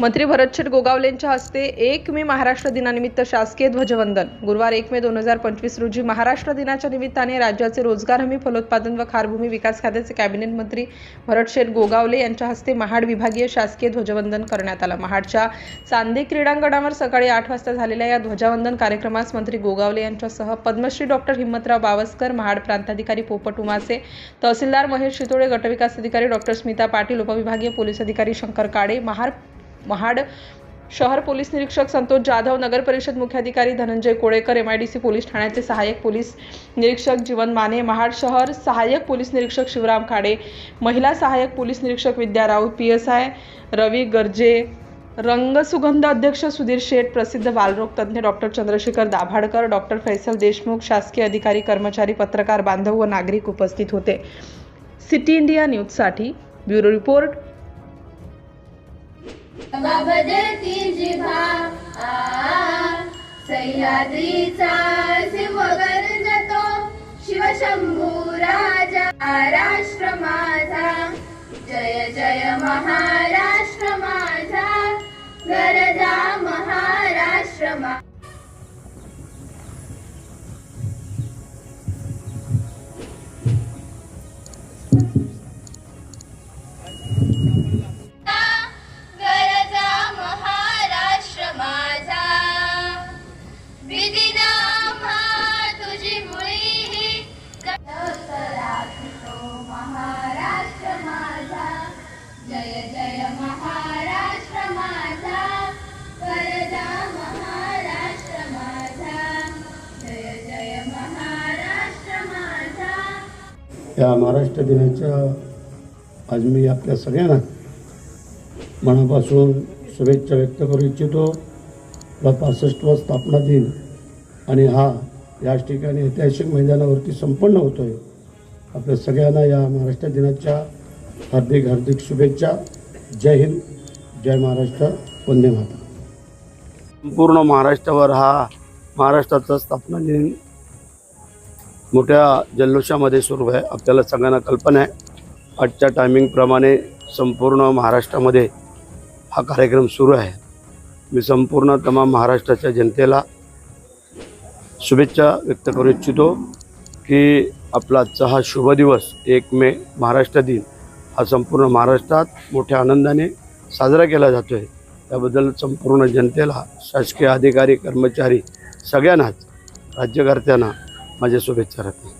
मंत्री भरतशेठ गोगावलेंच्या हस्ते एक मे महाराष्ट्र दिनानिमित्त शासकीय ध्वजवंदन. गुरुवार एक मे दोन हजार पंचवीस रोजी महाराष्ट्र दिनाच्या निमित्ताने राज्याचे रोजगार हमी फलोत्पादन व खारभूमी विकास खात्याचे कॅबिनेट मंत्री भरतशेठ गोगावले यांच्या हस्ते महाड विभागीय शासकीय ध्वजवंदन करण्यात आलं. महाडच्या चांदे क्रीडांगणावर सकाळी आठ वाजता झालेल्या या ध्वजवंदन कार्यक्रमास मंत्री गोगावले यांच्यासह पद्मश्री डॉक्टर हिम्मतराव बावस्कर महाड प्रांताधिकारी पोपट उमासे तहसीलदार महेश शितोळे गटविकास अधिकारी डॉक्टर स्मिता पाटील उपविभागीय पोलीस अधिकारी शंकर काडे महाड महाड शहर पोलीस निरीक्षक संतोष जाधव नगर परिषद मुख्याधिकारी Dhananjay Kolekar M I D C police ठाण्याचे सहाय्यक पोलीस निरीक्षक जीवन माने महाड शहर सहाय्यक पोलीस निरीक्षक शिवराम खाडे महिला सहाय्यक पोलीस निरीक्षक Vidya Raut P S I Ravi Garje Rangsugandh अध्यक्ष सुधीर शेठ प्रसिद्ध बालरोग तज्ज्ञ डॉक्टर चंद्रशेखर दाभाडकर डॉक्टर फैसल देशमुख शासकीय अधिकारी कर्मचारी पत्रकार बांधव व नागरिक उपस्थित होते. सिटी इंडिया न्यूजसाठी ब्युरो रिपोर्ट. बदलती जिभा आ सह्याद्रीचा सिंह गर्जतो शिवशंभू राजा महाराष्ट्र माझा जय जय महाराष्ट्र माझा गरजा महाराष्ट्र मा या महाराष्ट्र दिनाच्या आज मी आपल्या सगळ्यांना मनापासून शुभेच्छा व्यक्त करू इच्छितो. आपला पासष्टवा स्थापना दिन आणि हा याच ठिकाणी ऐतिहासिक मैदानावरती संपन्न होतो आहे आपल्या सगळ्यांना या महाराष्ट्र दिनाच्या हार्दिक हार्दिक शुभेच्छा. जय हिंद जय महाराष्ट्र वंदे माता संपूर्ण महाराष्ट्रावर हा महाराष्ट्राचा स्थापना दिन मोठ्या जल्लोषामध्ये सुरू आहे. आपल्याला सगळ्यांना कल्पना आहे आजच्या टायमिंगप्रमाणे संपूर्ण महाराष्ट्रामध्ये हा कार्यक्रम सुरू आहे. मी संपूर्ण तमाम महाराष्ट्राच्या जनतेला शुभेच्छा व्यक्त करू इच्छितो की आपला आजचा हा शुभ दिवस एक मे महाराष्ट्र दिन हा संपूर्ण महाराष्ट्रात मोठ्या आनंदाने साजरा केला जातो आहे त्याबद्दल संपूर्ण जनतेला शासकीय अधिकारी कर्मचारी सगळ्यांनाच राज्यकर्त्यांना माझ्या शुभेच्छा राहतील.